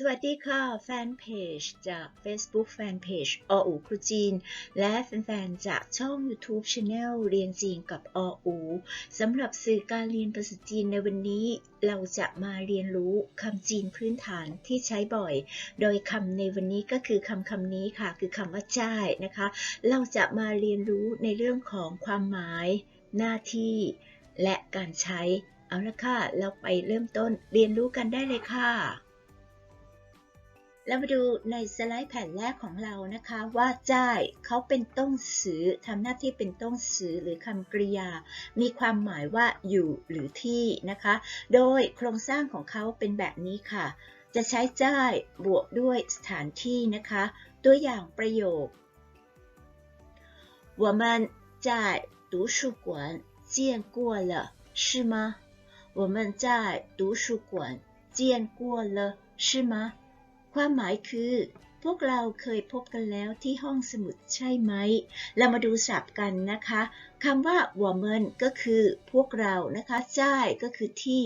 สวัสดีค่ะ แฟนเพจจาก Facebook Fanpage ออูครูจีน และแฟนๆ จากช่อง YouTube Channel เรียนจีนกับออูสำหรับสื่อการเรียนภาษาจีนในวันนี้ เราจะมาเรียนรู้คำจีนพื้นฐานที่ใช้บ่อย โดยคำในวันนี้ก็คือคำคำนี้ค่ะ คือคำว่าจ้ายนะคะ เราจะมาเรียนรู้ในเรื่องของความหมาย หน้าที่ และการใช้ เอาละค่ะ เราไปเริ่มต้นเรียนรู้กันได้เลยค่ะ เรามาดูในสไลด์แผ่นแรกของเรานะคะว่าจ้ายเขาเป็นต้งสือทำหน้าที่เป็นต้งสือหรือคำกริยา มีความหมายว่าอยู่หรือที่นะคะ โดยโครงสร้างของเขาเป็นแบบนี้ค่ะ จะใช้จ้ายบวกด้วยสถานที่นะคะ ตัวอย่างประโยค我们在图书馆见过了是吗我们在图书馆见过了是吗 ความหมายคือ พวกเราเคยพบกันแล้วที่ห้องสมุดใช่ไหม เรามาดูศัพท์กันนะคะคำว่า我们ก็คือพวกเรานะคะจ้ายก็คือที่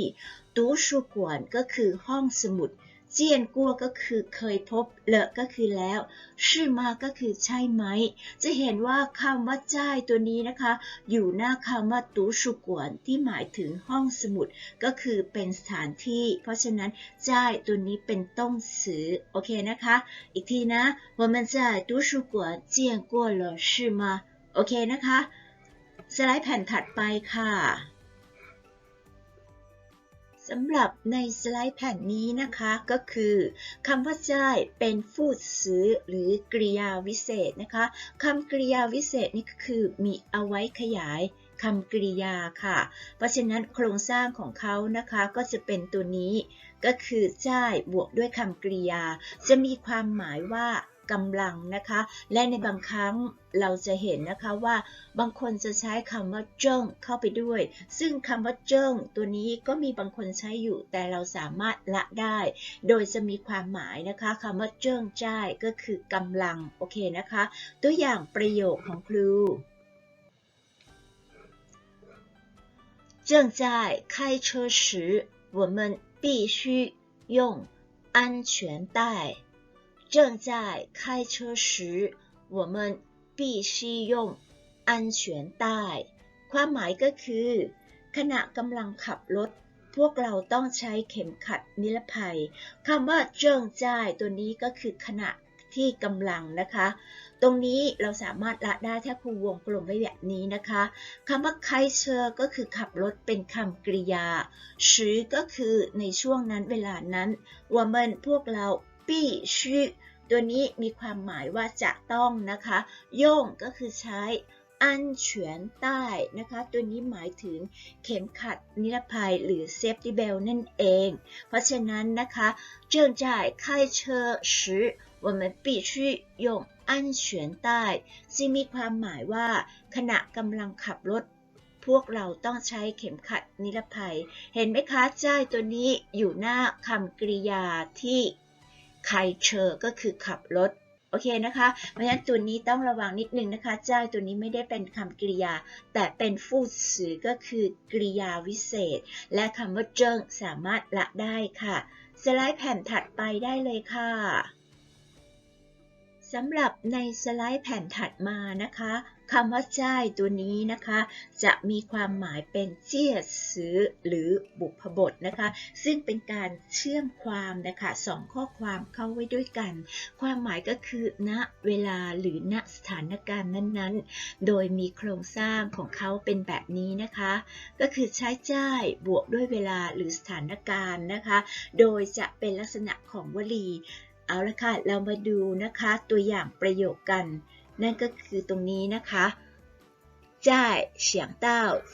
ตูชูกวนก็คือห้องสมุด เจียนกัวก็คือเคยพบ เลอะก็คือแล้ว ชื่อมาก็คือใช่ไหม จะเห็นว่าคำว่าจ้ายตัวนี้นะคะ อยู่หน้าคำว่าตูชูกวนที่หมายถึงห้องสมุด ก็คือเป็นสถานที่ เพราะฉะนั้นจ้ายตัวนี้เป็นต้องสือ โอเคนะคะ อีกทีนะ我们在图书馆见过了是吗โอเคนะคะ สไลด์แผ่นถัดไปค่ะ สำหรับในสไลด์แผ่นนี้นะคะก็คือคำว่าจ้ายเป็นฟูดซื้อหรือกริยาวิเศษนะคะคำกริยาวิเศษนี่ก็คือมีเอาไว้ขยายคำกริยาค่ะ เพราะฉะนั้นโครงสร้างของเขานะคะก็จะเป็นตัวนี้ ก็คือจ้ายบวกด้วยคำกริยา จะมีความหมายว่า กำลังนะคะ และในบางครั้งเราจะเห็นนะคะว่า บางคนจะใช้คำว่าเจิ้งเข้าไปด้วย ซึ่งคำว่าเจิ้งตัวนี้ก็มีบางคนใช้อยู่ แต่เราสามารถละได้ โดยจะมีความหมายนะคะคำว่าเจิ้งจ้ายก็คือกำลัง โอเคนะคะ ตัวอย่างประโยคของครู正在开车时，我们必须用安全带。 正在开车时，我们必须用安全带ความหมายก็คือ ขณะกำลังขับรถ พวกเราต้องใช้เข็มขัดนิรภัยคำว่าเจิ้งจ้ายตัวนี้ก็คือขณะที่กำลังนะคะ ตรงนี้เราสามารถละได้ถ้าครูวงกลมไว้แบบนี้นะคะคำว่าไคเชอร์ก็คือขับรถเป็นคำกริยาชือก็คือในช่วงนั้นเวลานั้นว่ามันพวกเรา ปี้ชื่อตัวนี้มีความหมายว่าจะต้องนะคะ โย่งก็คือใช้อันเฉียนใต้นะคะ ตัวนี้หมายถึงเข็มขัดนิรภัยหรือเซฟตี้เบลนั่นเอง เพราะฉะนั้นนะคะ正在开车时我们必须用安全带ซึ่งมีความหมายว่า ขณะกำลังขับรถ พวกเราต้องใช้เข็มขัดนิรภัย เห็นไหมคะจ้ายตัวนี้อยู่หน้าคำกริยาที่ ไคเชอร์ก็คือขับรถโอเคนะคะ เพราะฉะนั้นตัวนี้ต้องระวังนิดนึงนะคะจ้ายตัวนี้ไม่ได้เป็นคำกริยา แต่เป็นฟูดสือก็คือกริยาวิเศษ และคำว่าเจิ้งสามารถละได้ค่ะ สไลด์แผ่นถัดไปได้เลยค่ะ สำหรับในสไลด์แผ่นถัดมานะคะคำว่าจ้ายตัวนี้นะคะ จะมีความหมายเป็นเจียซื้อหรือบุพบทนะคะ ซึ่งเป็นการเชื่อมความนะคะสองข้อความเข้าไว้ด้วยกัน ความหมายก็คือณเวลาหรือณสถานการณ์นั้นๆ โดยมีโครงสร้างของเขาเป็นแบบนี้นะคะ ก็คือใช้จ้ายบวกด้วยเวลาหรือสถานการณ์นะคะ โดยจะเป็นลักษณะของวลี เอาละค่ะ เรามาดูนะคะตัวอย่างประโยคกัน นั่นก็คือตรงนี้นะคะ在想到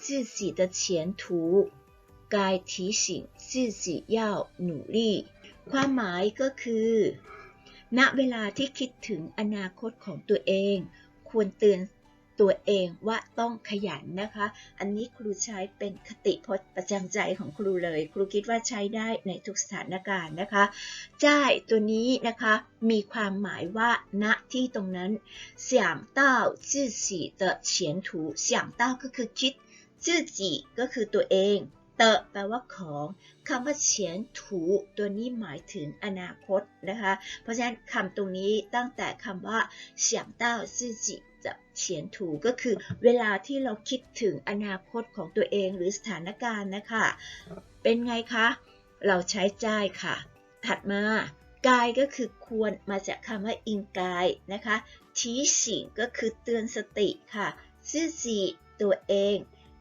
自己的前途该提醒自己要努力ความหมายก็คือ ณ เวลาที่คิดถึงอนาคตของตัวเอง ควรเตือน ตัวเองว่าต้องขยันนะคะ อันนี้ครูใช้เป็นคติพจน์ประจำใจของครูเลย ครูคิดว่าใช้ได้ในทุกสถานการณ์นะคะจ้ายตัวนี้นะคะมีความหมายว่า ณ ที่ตรงนั้น想到自己的前途想到ก็คือคิด自己ก็คือตัวเอง เตอะแปลว่าของคำว่าเฉียนถูตัวนี้หมายถึงอนาคตนะคะ เพราะฉะนั้นคำตรงนี้ตั้งแต่คำว่าเฉียงเต้าซื่อจิ จะเฉียนถูก็คือเวลาที่เราคิดถึงอนาคตของตัวเองหรือสถานการณ์นะคะ เป็นไงคะ เราใช้จ่ายค่ะ ถัดมากายก็คือควรมาจากคำว่าอิงกายนะคะทีสิงก็คือเตือนสติค่ะซื่อสีตัวเอง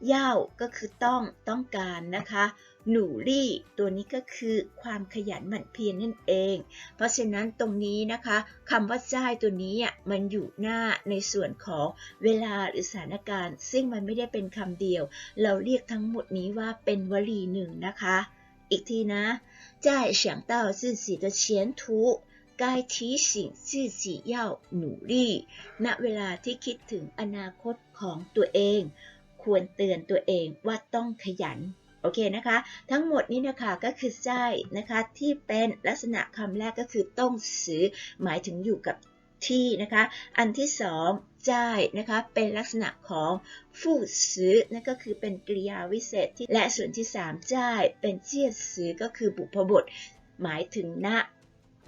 เย่าก็คือต้องต้องการนะคะ หนูรี่ตัวนี้ก็คือความขยันหมั่นเพียรนั่นเอง เพราะฉะนั้นตรงนี้นะคะคำว่าจ่ายตัวนี้อ่ะมันอยู่หน้าในส่วนของเวลาหรือสถานการณ์ ซึ่งมันไม่ได้เป็นคำเดียว เราเรียกทั้งหมดนี้ว่าเป็นวลีหนึ่งนะคะ อีกทีนะ在想到自己的前途该提醒自己要努力ณเวลาที่คิดถึงอนาคตของตัวเอง ควรเตือนตัวเองว่าต้องขยันโอเคนะคะ ทั้งหมดนี้นะคะก็คือใจนะคะที่เป็นลักษณะคำแรกก็คือต้องซื้อหมายถึงอยู่กับที่นะคะ อันที่สองจ่ายนะคะเป็นลักษณะของฟู่ซื้อนั่นก็คือเป็นกริยาวิเศษที่และส่วนที่สามจ่ายเป็นเจียซื้อก็คือบุพบท หมายถึงณ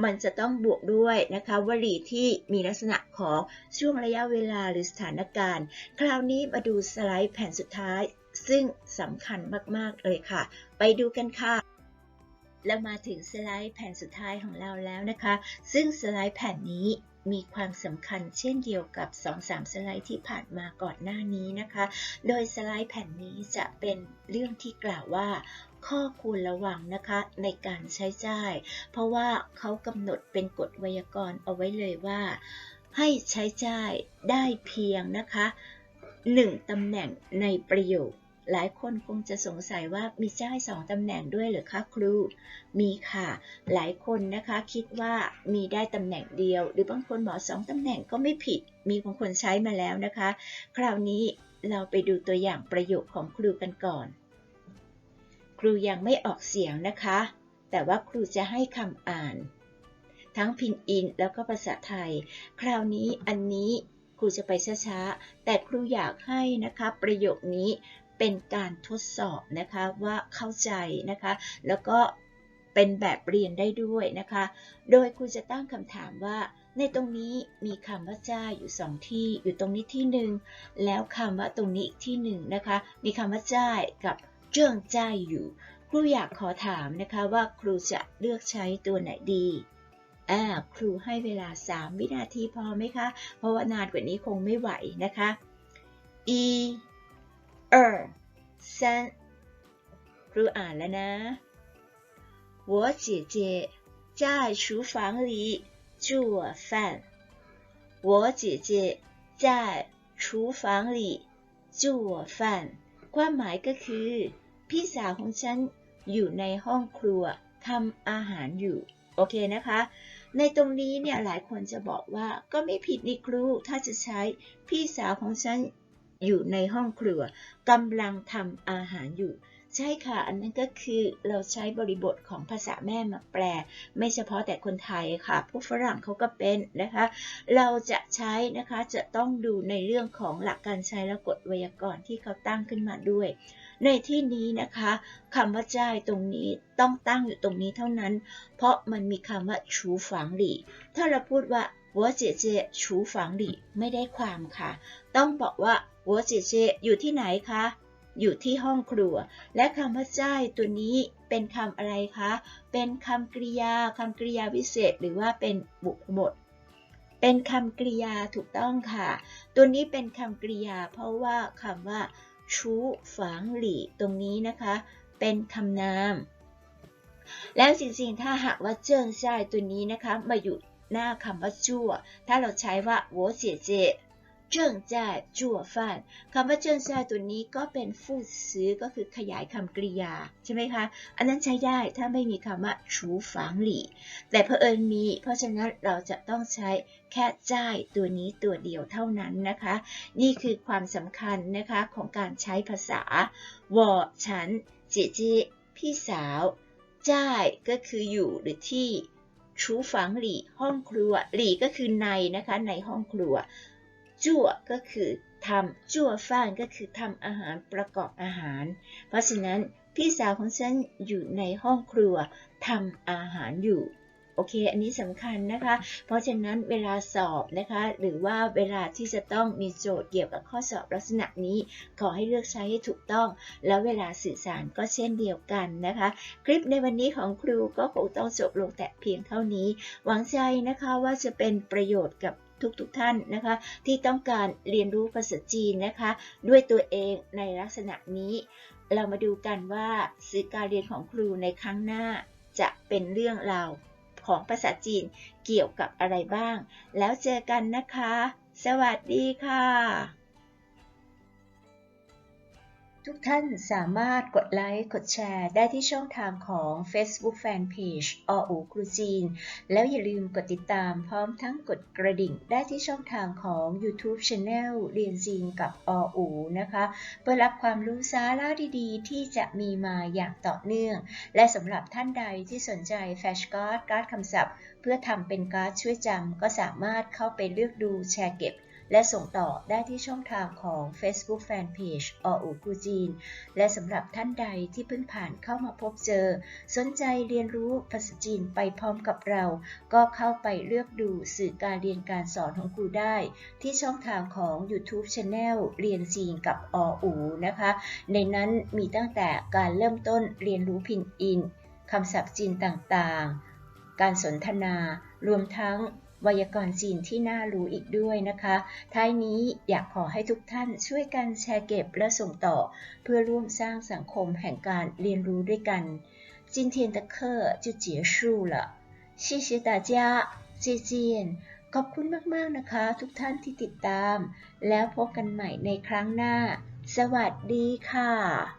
มันจะต้องบวกด้วยนะคะวลีที่มีลักษณะของช่วงระยะเวลาหรือสถานการณ์ คราวนี้มาดูสไลด์แผ่นสุดท้าย ซึ่งสำคัญมากๆเลยค่ะ ไปดูกันค่ะเรามาถึงสไลด์แผ่นสุดท้ายของเราแล้วนะคะ ซึ่งสไลด์แผ่นนี้มีความสำคัญเช่นเดียวกับ 2-3 สไลด์ที่ผ่านมาก่อนหน้านี้นะคะ โดยสไลด์แผ่นนี้จะเป็นเรื่องที่กล่าวว่า ข้อควรระวังนะคะในการใช้จ่าย เพราะว่าเขากำหนดเป็นกฎไวยากรณ์เอาไว้เลยว่า ให้ใช้จ่ายได้เพียงนะคะหนึ่งตำแหน่งในประโยค หลายคนคงจะสงสัยว่ามีจ่ายสองตำแหน่งด้วยหรือคะครู มีค่ะ หลายคนนะคะคิดว่ามีได้ตำแหน่งเดียว หรือบางคนบอกสองตำแหน่งก็ไม่ผิด มีบางคนใช้มาแล้วนะคะ คราวนี้เราไปดูตัวอย่างประโยคของครูกันก่อน ครูยังไม่ออกเสียงนะคะ แต่ว่าครูจะให้คำอ่าน ทั้งพินอินแล้วก็ภาษาไทย คราวนี้อันนี้ครูจะไปช้าๆ แต่ครูอยากให้นะคะ ประโยคนี้เป็นการทดสอบนะคะว่าเข้าใจนะคะ แล้วก็เป็นแบบเรียนได้ด้วยนะคะ โดยครูจะตั้งคำถามว่า ในตรงนี้มีคำว่าจ้าอยู่สองที่ อยู่ตรงนี้ที่หนึ่งแล้วคำว่าตรงนี้อีกที่หนึ่งนะคะ มีคำว่าจ้ากับ เจิ้งจ้าอยู่ ครูอยากขอถามนะคะว่าครูจะเลือกใช้ตัวไหนดีอ่าครูให้เวลา 3 วินาทีพอไหมคะ เพราะว่านานกว่านี้คงไม่ไหวนะคะอี二三ครูอ่านแล้วนะ我姐姐在厨房里做饭我姐姐在厨房里做饭 ความหมายก็คือ พี่สาวของฉันอยู่ในห้องครัวทำอาหารอยู่ โอเคนะคะ ในตรงนี้เนี่ยหลายคนจะบอกว่าก็ไม่ผิดนี่ครู ถ้าจะใช้พี่สาวของฉันอยู่ในห้องครัวกำลังทำอาหารอยู่ ใช่ค่ะ อันนั้นก็คือเราใช้บริบทของภาษาแม่มาแปล ไม่เฉพาะแต่คนไทยค่ะ ผู้ฝรั่งเขาก็เป็นนะคะ เราจะใช้นะคะจะต้องดูในเรื่องของหลักการใช้และกฎไวยากรณ์ที่เขาตั้งขึ้นมาด้วย ในที่นี้นะคะคำว่าจ่ายตรงนี้ต้องตั้งอยู่ตรงนี้เท่านั้น เพราะมันมีคำว่าชูฝังหลี่ ถ้าเราพูดว่าหัวเจเจชูฝังหลี่ไม่ได้ความค่ะ ต้องบอกว่าหัวเจเจอยู่ที่ไหนคะ อยู่ที่ห้องครัว และคำว่าจ่ายตัวนี้เป็นคำอะไรคะ เป็นคำกริยาคำกริยาวิเศษ หรือว่าเป็นบุพบทเป็นคำกริยาถูกต้องค่ะ ตัวนี้เป็นคำกริยา เพราะว่าคำว่าชูฝังหลี่ตรงนี้นะคะ เป็นคำนาม แล้วจริงๆ ถ้าหากว่าเจิ้งใช่ตัวนี้นะคะ มาอยู่หน้าคำว่าจั่ว ถ้าเราใช้ว่าโวเสียเจ เจิ้งแจ้จั่วฟ่านคำว่าเจิ้งแจ้ตัวนี้ก็เป็นฟู่ซื้อก็คือขยายคำกริยาใช่ไหมคะ อันนั้นใช้ได้ถ้าไม่มีคำว่าชูฝางหลี่ แต่เพอเอิญมี เพราะฉะนั้นเราจะต้องใช้แค่จ่ายตัวนี้ตัวเดียวเท่านั้นนะคะ นี่คือความสำคัญนะคะของการใช้ภาษาวอฉันจิจิพี่สาวจ่ายก็คืออยู่หรือที่ชูฝังหลี่ห้องครัว หลี่ก็คือในนะคะในห้องครัว จั่วก็คือทำจั่วฟ้านก็คือทำอาหารประกอบอาหาร เพราะฉะนั้นพี่สาวของฉันอยู่ในห้องครัวทำอาหารอยู่โอเค อันนี้สำคัญนะคะ เพราะฉะนั้นเวลาสอบนะคะ หรือว่าเวลาที่จะต้องมีโจทย์เกี่ยวกับข้อสอบลักษณะนี้ ขอให้เลือกใช้ให้ถูกต้อง แล้วเวลาสื่อสารก็เช่นเดียวกันนะคะ คลิปในวันนี้ของครูก็คงต้องจบลงแต่เพียงเท่านี้ หวังใจนะคะว่าจะเป็นประโยชน์กับ ทุกๆทท่านนะคะ ที่ต้องการเรียนรู้ภาษาจีนนะคะ ด้วยตัวเองในลักษณะนี้ เรามาดูกันว่าสื่อการเรียนของครูในครั้งหน้าจะเป็นเรื่องราวของภาษาจีนเกี่ยวกับอะไรบ้าง แล้วเจอกันนะคะ สวัสดีค่ะ ทุกท่านสามารถกดไลค์ กดแชร์ ได้ที่ช่องทางของ Facebook Fanpage ออูครูจีน แล้วอย่าลืมกดติดตามพร้อมทั้งกดกระดิ่ง ได้ที่ช่องทางของ YouTube Channel เรียนจีนกับออูนะคะ เพื่อรับความรู้สาระดีๆ ที่จะมีมาอย่างต่อเนื่อง และสำหรับท่านใดที่สนใจแฟชการ์ดการ์ดคำศัพท์ เพื่อทำเป็นการ์ดช่วยจำก็สามารถเข้าไปเลือกดูแชร์เก็บ และส่งต่อได้ที่ช่องทางของ Facebook Fanpage ออูกูจีน และสำหรับท่านใดที่เพิ่งผ่านเข้ามาพบเจอ สนใจเรียนรู้ภาษาจีนไปพร้อมกับเรา ก็เข้าไปเลือกดูสื่อการเรียนการสอนของครูได้ ที่ช่องทางของ YouTube Channel เรียนจีนกับออูนะคะ ในนั้นมีตั้งแต่การเริ่มต้นเรียนรู้พินอินคำศัพท์จีนต่างๆ การสนทนา รวมทั้ง ไวยากรณ์จีนที่น่ารู้อีกด้วยนะคะ ท้ายนี้อยากขอให้ทุกท่านช่วยกันแชร์เก็บและส่งต่อ เพื่อร่วมสร้างสังคมแห่งการเรียนรู้ด้วยกัน今天的课就结束了谢谢大家再见ขอบคุณมาก ๆ นะคะ ทุกท่านที่ติดตาม แล้วพบกันใหม่ในครั้งหน้า สวัสดีค่ะ